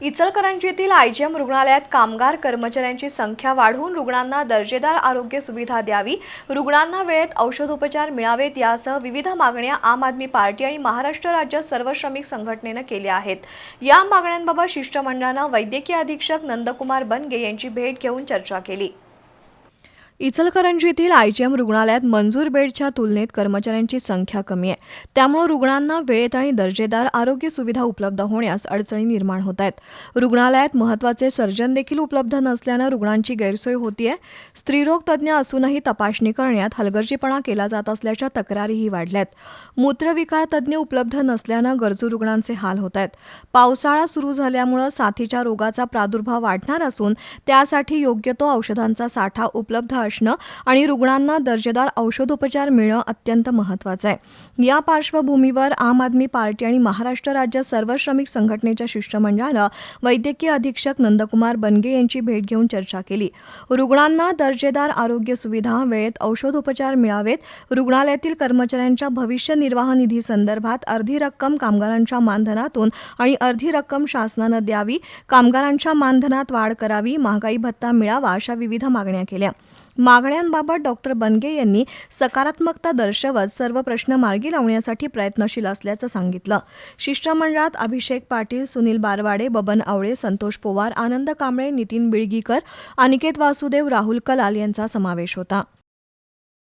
इचलकरंजीतील IgM रुग्णालयात कामगार कर्मचाऱ्यांची संख्या वाढवून रुग्णांना दर्जेदार आरोग्य सुविधा द्यावी रुग्णांना वेळेत औषधोपचार मिळावेत यासह विविध मागण्या आम आदमी पार्टी आणि महाराष्ट्र राज्य सर्व श्रमिक संघटनेनं केल्या आहेत. या मागण्यांबाबत शिष्टमंडळानं वैद्यकीय अधीक्षक नंदकुमार बनगे यांची भेट घेऊन चर्चा केली. इचलकरंजीतील आयजीएम रुग्णालयात मंजूर बेडच्या तुलनेत कर्मचाऱ्यांची संख्या कमी आहे. त्यामुळे रुग्णांना वेळेत आणि दर्जेदार आरोग्य सुविधा उपलब्ध होण्यास अडचणी निर्माण होत आहेत. रुग्णालयात महत्त्वाचे सर्जन देखील उपलब्ध नसल्यानं रुग्णांची गैरसोय होतीये. स्त्रीरोग तज्ज्ञ असूनही तपासणी करण्यात हलगर्जीपणा केला जात असल्याच्या तक्रारीही वाढल्यात. मूत्रविकार तज्ज्ञ उपलब्ध नसल्यानं गरजू रुग्णांचे हाल होत आहेत. पावसाळा सुरू झाल्यामुळं साथीच्या रोगाचा प्रादुर्भाव वाढणार असून त्यासाठी योग्य तो औषधांचा साठा उपलब्ध असणं आणि रुग्णांना दर्जेदार औषधोपचार मिळणं अत्यंत महत्त्वाचं आहे. या पार्श्वभूमीवर आम आदमी पार्टी आणि महाराष्ट्र राज्य सर्व श्रमिक संघटनेच्या शिष्टमंडळानं वैद्यकीय अधीक्षक नंदकुमार बनगे यांची भेट घेऊन चर्चा केली. रुग्णांना दर्जेदार आरोग्य सुविधा वेळेत औषधोपचार मिळावेत. रुग्णालयातील कर्मचाऱ्यांच्या भविष्य निर्वाह निधी संदर्भात अर्धी रक्कम कामगारांच्या मानधनातून आणि अर्धी रक्कम शासनानं द्यावी कामगारांच्या मानधनात वाढ करावी महागाई भत्ता मिळावा अशा विविध मागण्या केल्या. मागण्यांबाबत डॉक्टर बनगे यांनी सकारात्मकता दर्शवत सर्व प्रश्न मार्गी लावण्यासाठी प्रयत्नशील असल्याचं सांगितलं. शिष्टमंडळात अभिषेक पाटील सुनील बारवाडे बबन आवळे संतोष पोवार आनंद कांबळे नितीन बिळगीकर अनिकेत वासुदेव राहुल कलाल यांचा समावेश होता.